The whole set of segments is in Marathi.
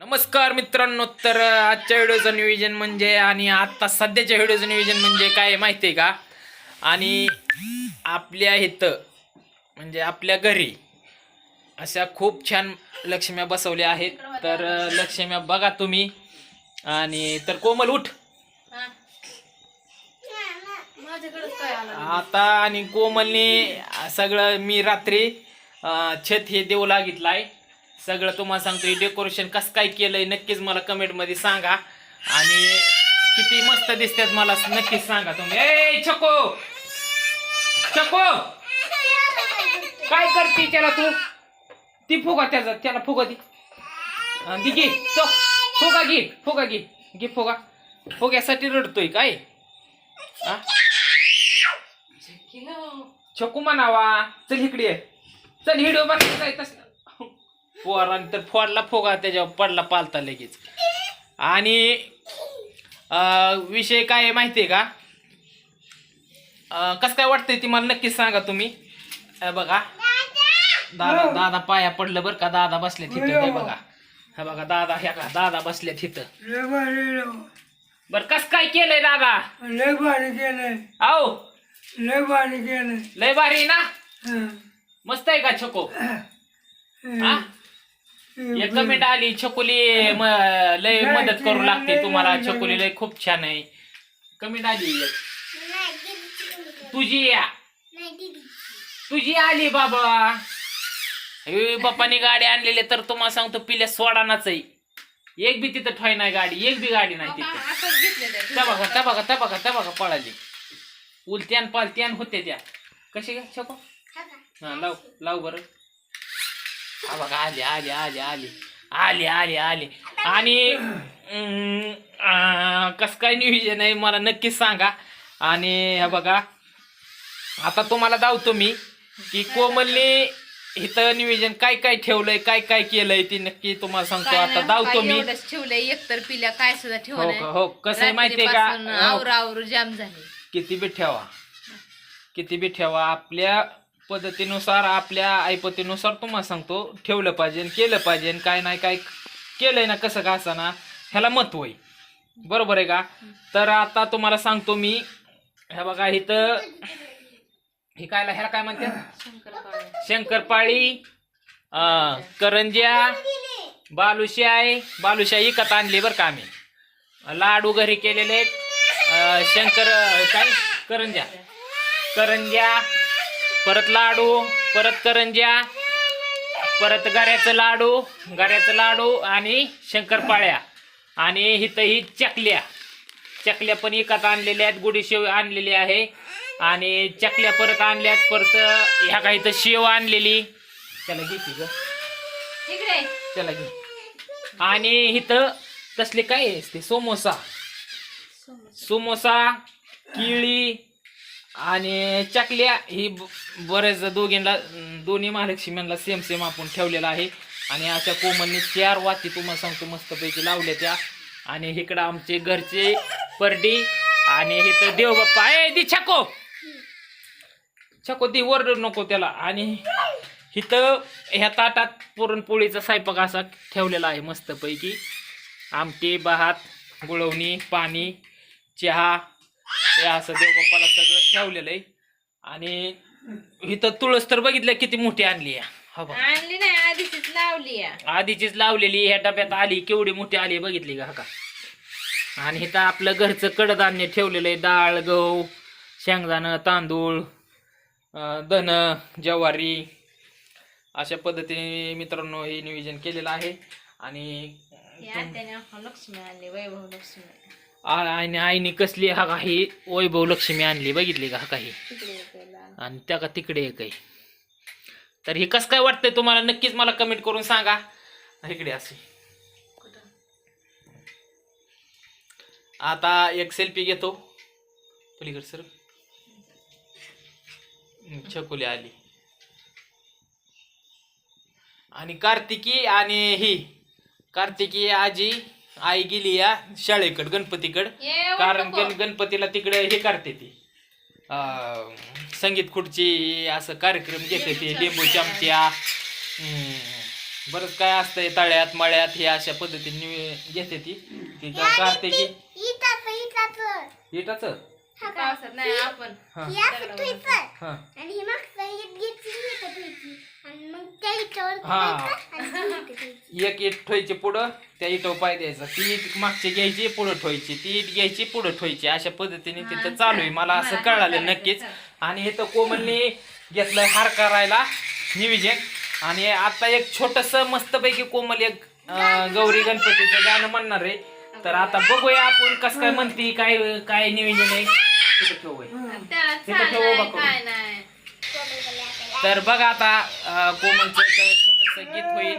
नमस्कार मित्रांनो तर आजच्या व्हिडिओचं नियोजन म्हणजे आणि आत्ता सध्याच्या व्हिडिओचं नियोजन म्हणजे काय माहिती आहे का? आणि आपल्या इथं म्हणजे आपल्या घरी अशा खूप छान लक्ष्म्या बसवल्या आहेत. तर लक्ष्म्या बघा तुम्ही. आणि तर कोमल उठ. आता आणि कोमलने सगळं मी रात्री छत हे देऊ आहे सगळं तुम्हाला सांगतो डेकोरेशन कसं काय केलंय नक्कीच मला कमेंटमध्ये सांगा. आणि किती मस्त दिसतात मला नक्कीच सांगा तुम्ही. ए छको! छको! काय करते त्याला तू? ती फुगा त्याचा त्याला फुगा ती अं, घे तो. फुगा घे फुगा घे. घे फुगा. फुग्यासाठी रडतोय काय? छकू म्हणावा. चल इकडे ये. चल हिडिओ बनायचा आहे तसं पोरांनी तर फोडला फोगा त्याच्यावर पडला पालता लगेच. आणि विषय काय माहिती आहे का? कसं काय वाटतंय ती मला नक्कीच सांगा तुम्ही. बघा. दादा दादा पाया पडलं बरं का? दादा बसले तिथं हे बघा. हा बघा दादा ह्या का दादा बसले तिथं बर कस काय केलंय दादा? लय भारी केलंय आओ लय भारी केलंय लय भारी ना? मस्त आहे का छको? हा? एक कमेंट आली छकुली म- लय मदत करू लागते तुम्हाला. छकुली लय. खूप छान आहे. कमेंट आली. तुझी या. तुझी आली बाबा. ए, बापाने गाडी आणलेली तर तुम्हाला सांगतो पिल्या सोडानाच आहे. एक बी तिथं ठोय नाही गाडी एक बी गाडी नाही तिथं. आताच घेतले त्या त्या बघा त्या बघा त्या बघा त्या बघा पळाली. उलत्यान पालत्यान होते त्या. कशी काय छको? हा लाव लाव बरं. हा बघा आली आली आली आली. आली आली आली. आणि कसं काय नियोजन आहे मला नक्कीच सांगा. आणि हे बघा आता तुम्हाला दावतो मी की कोमलने इथं नियोजन काय काय ठेवलंय काय काय केलंय ते नक्की तुम्हाला सांगतो. आता दावतो मी. ठेवलंय एकतर पिल्या काय सुद्धा हो ठेवलंय. का हो. कसं आहे माहितीये का? रात्रीपासून हो, आवर आवर जाम झाले. किती बी ठेवा. किती बी ठेवा. आपल्या पद्धतीनुसार आपल्या ऐपतीनुसार तुम्हाला सांगतो ठेवलं पाहिजे केलं पाहिजे काय नाही काय केलंय ना कसं का ना ह्याला महत्त्व आहे. बरोबर आहे का? तर आता तुम्हाला सांगतो मी हे बघा इथं हे काय ह्याला काय म्हणतात शंकरपाळी करंज्या बालुशाही बालुशाही विकत आणली बरं का आम्ही. लाडू घरी केलेले आहेत शंकर काय? करंज्या. करंज्या परत लाडू परत करंज्या परत गऱ्याचं लाडू गऱ्याचं लाडू आणि शंकरपाळ्या. आणि इथं ही चकल्या. चकल्या पण विकत आणलेल्या आहेत गुढी शेव आणलेली आहे. आणि चकल्या परत आणल्यात परत ह्या काही तर शेव आणलेली. त्याला घे की त्याला घे. आणि इथं तसले काय आहे ते? समोसा. समोसा केळी आणि चकल्या ही बरेच दोघींना दोन्ही महालक्ष्म्यांना सेम सेम आपण ठेवलेला आहे. आणि अशा कोमलने चार वाती तुम्हाला सांगतो मस्तपैकी लावल्या त्या. आणि इकडं आमचे घरचे परडी आणि इथं देवबाप्पा. आहे दी छको! छको दी वर नको त्याला. आणि इथं ह्या ताटात पुरणपोळीचा स्वयंपाक असा ठेवलेला आहे मस्तपैकी. आमटी भात गुळवणी पाणी चहा हे असं देवबाप्पाला सगळं ठेवलेलं आहे आणि इथं तुळस तर बघितलं किती मोठी आणली आहे. हा बघ. आणली नाही आधीचीच लावली. आधीचीच लावलेली ह्या डब्यात आली. केवढी मोठी आली बघितली का? का? आणि इथं आपलं घरचं कडधान्य ठेवलेलं आहे डाळ गहू शेंगदाणं तांदूळ धन ज्वारी अशा पद्धतीने मित्रांनो हे नियोजन केलेलं आहे. आणि ही आत्याने आम्हाला लक्ष्मी आणली वैभव लक्ष्मी. आणि आईने कसली हा काही वैभव लक्ष्मी आणली बघितली का हा काही. आणि त्या का तिकडे एक आहे. तर हे कसं काय वाटतंय तुम्हाला? नक्कीच मला कमेंट करून सांगा. इकडे असे? आता एक सेल्फी घेतो. पलीकडे सर. छकुली आली. आणि कार्तिकी आणि ही. कार्तिकी आजी. आई गेली या शाळेकड गणपतीकड. कारण. गण गणपतीला तिकडे हे करते ती. अं, संगीत खुर्ची असं कार्यक्रम घेते ती लिंबू चमच्या हम्म, बरंच काय असतंय तळ्यात मळ्यात हे अशा पद्धतीने घेते ती. ती का- काढते की इटाच? पावसात नाही आपण. हा. हा आणि ही मागचं ईद घेतली इथं ठेवायची. आणि मग त्या इटावर हा. ठेवायचं आणि ती इथं ठेवायची. एक इट ठेवायची पुढं त्या इटो पाय द्यायचा. ती इट मागची घ्यायची पुढं ठेवायची. ती इट घ्यायची पुढं ठेवायची. अशा पद्धतीने तिथं चालू आहे. मला असं कळालं नक्कीच. आणि इथं कोमलने घेतलंय हार करायला निविजन. आणि आता एक छोटस मस्तपैकी कोमल एक अं, गौरी गणपतीचं गाणं म्हणणार आहे. तर आता बघूया आपण कसं काय म्हणते काय काय नियोजन आहे. तिथं ठेवूया त्याला तिथं चाल ठेवू नाही, बघू. काय नाही. तर बघा आता कोमलचं एक छोटस गीत होईल.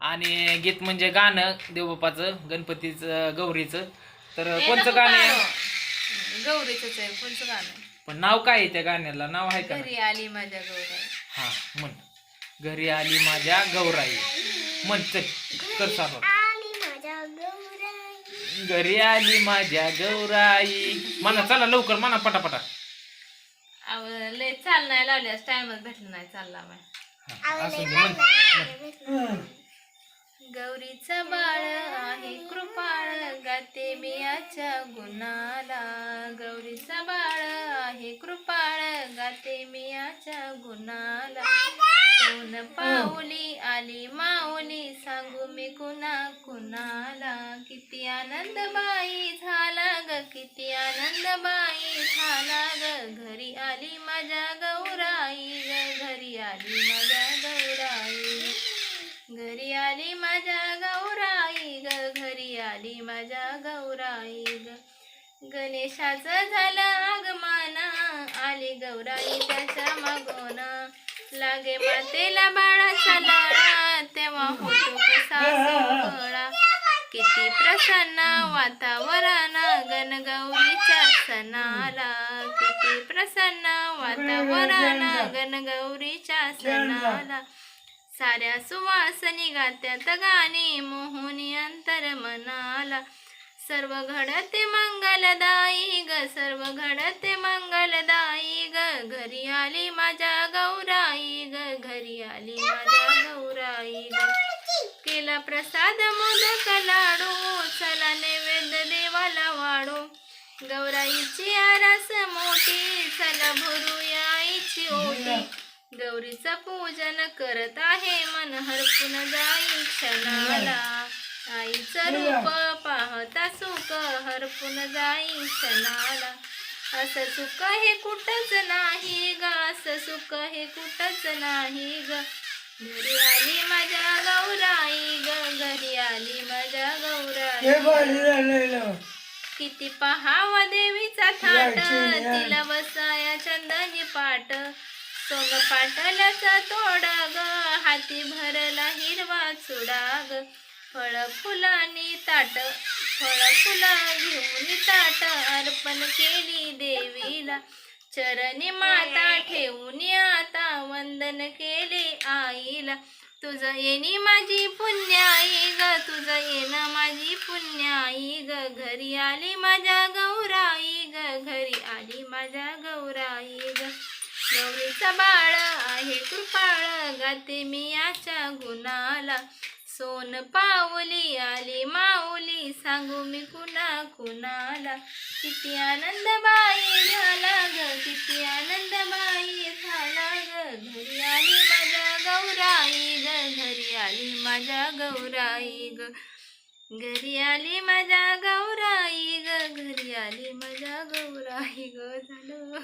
आणि गीत म्हणजे गाणं देवबापाचं गणपतीचं गौरीचं. तर हे कोणतं नको गाणं आहे? काढू. गौरीचंच आहे कोणचं गाणं? पण नाव काय आहे त्या गाण्याला? नाव आहे का? घरी आली माझ्या गौरा हा म्हण. घरी आली माझ्या गौराई. म्हण चल कर सारं. घरी आली माझ्या गौराई. म्हणा चला लवकर म्हणा पटापटा. अहो, लय चाल नाही लावल्यास टाइमच भेटला नाही चालला माय हा, असू. गौरीचं बाळ आहे कृपाळ. गाते मी आच्या गुणाला. गौरीचं बाळ आहे कृपाळ. गाते मी आच्या गुणाला. कोण पाऊली आली माऊली सांगू मी कुणा कुणाला किती आनंद बाई झाला ग किती आनंद बाई झाला ग. घरी आली माझ्या गौराई ग घरी आली माझ्या गौराई घरी आली माझ्या गौराई ग घरी आली माझ्या गौराई ग. गणेशाचं झालं आगमन आली गौराई त्याच्या मागोना. लागे मातेला बाळाचा लाळा तेव्हा होतो कसा सोहळा. किती प्रसन्न वातावरण गणगौरीच्या सणाला. किती प्रसन्न वातावरण गणगौरीच्या सणाला. साऱ्या सुवासनी गात्यात गाणी मोहुनी अंतर मनाला. सर्व घडते मंगलदायी ग सर्व घडते मंगलदायी ग घरी आली माझ्या गौराई ग घरी आली माझ्या गौराई ग. केला प्रसाद मोदक लाडू चला नैवेद्य देवाला वाढू. गौराईची आरास मोठी चला भरूया आईची ओटी. गौरीचं पूजन करत आहे मन हरपून जाई क्षणाला. आईचं रूप पाहता सुख हरपून जाई क्षणाला असं सुख हे कुठंच नाही ग असं सुख हे कुठंच नाही ग. घरी आली माझ्या गौराई ग घरी आली माझ्या गौराई किती पहावा देवीचा थाट. तिला बसाया चंदनी पाट. सोंग पाटलाचा तोड ग हाती भरला हिरवा चुडा ग. फळ फुलांनी ताट फळ फुला घेऊन ताट अर्पण केली देवीला. चरणी माता ठेवून आता वंदन केले आईला. तुझं येणी माझी पुण्याई ग तुझं येणं माझी पुण्याई ग. घरी आली माझ्या गौराई ग घरी आली माझ्या गौराई ग. गौरीचा बाळ आहे कृपाळ गाते मी याच्या गुणाला. सोन पाऊली आली माऊली सांगू मी कुणा कुणाला? किती आनंद बाई झाला ग किती आनंद बाई झाला ग. घरी आली माझ्या गौराई ग घरी आली माझ्या गौराई ग. घरी आली माझ्या गौराई ग घरी आली माझ्या गौराई ग. झालं.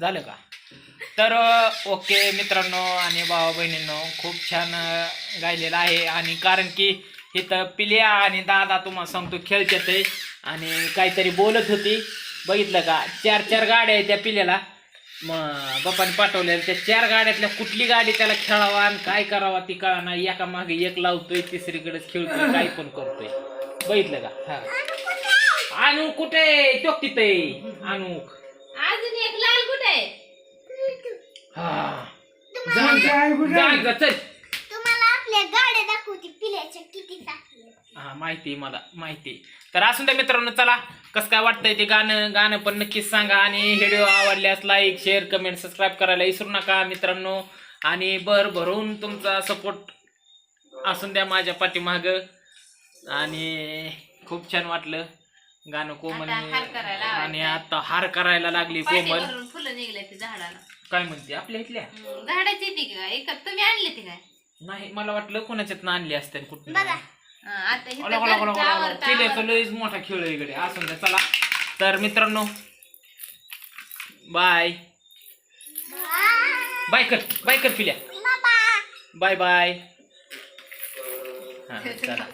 झालं का? तर ओके मित्रांनो आणि भावा बहिणींनो खूप छान गायलेलं आहे. आणि कारण की इथं पिल्या आणि दादा तुम्हाला सांगतो खेळतात आहे आणि काहीतरी बोलत होती. बघितलं का? चार चार गाड्या आहेत त्या पिल्याला. मग बापाने पाठवल्या त्या चार गाड्यातल्या कुठली गाडी त्याला खेळावा आणि काय करावा ती कळा नाही एका मागे एक लावतोय तिसरीकडेच खेळतोय काय पण करतोय. बघितलं का? हा. आणू कुठे? तो तिथे. आणूक हा तुमची आई कुठे जा, आहे? जा, चल. तुम्हाला आपल्या गाड्या दाखवते पिल्याच्या किती टाकले हा माहिती आहे मला माहिती आहे. तर असून त्या मित्रांनो चला. कसं काय वाटतंय ते गाणं? गाणं पण नक्कीच सांगा आणि व्हिडिओ आवडल्यास लाईक शेअर कमेंट सबस्क्राईब करायला विसरू नका मित्रांनो. आणि भर भरून तुमचा सपोर्ट असून द्या माझ्या पाठीमाग. आणि खूप छान वाटलं. गाणं कोमल आता हार करायला आणि आता हार करायला लागली कोमल. पाठीवरून फुलं निघले ते झाडाला. काय म्हणते? आपल्या इथल्या? हम्म, झाडाची ती का? एक तुम्ही आणली ती काय? नाही मला वाटलं कोणाच्यात आणली असते कुठं बघा. हा, आता इथं घरचं. आवरतं, आवरतं. लयच मोठा खेळ आहे इकडे. असून द्या चला. तर मित्रांनो बाय. बाय. कर बाय कर पिल्या. Bye bye. हा चला.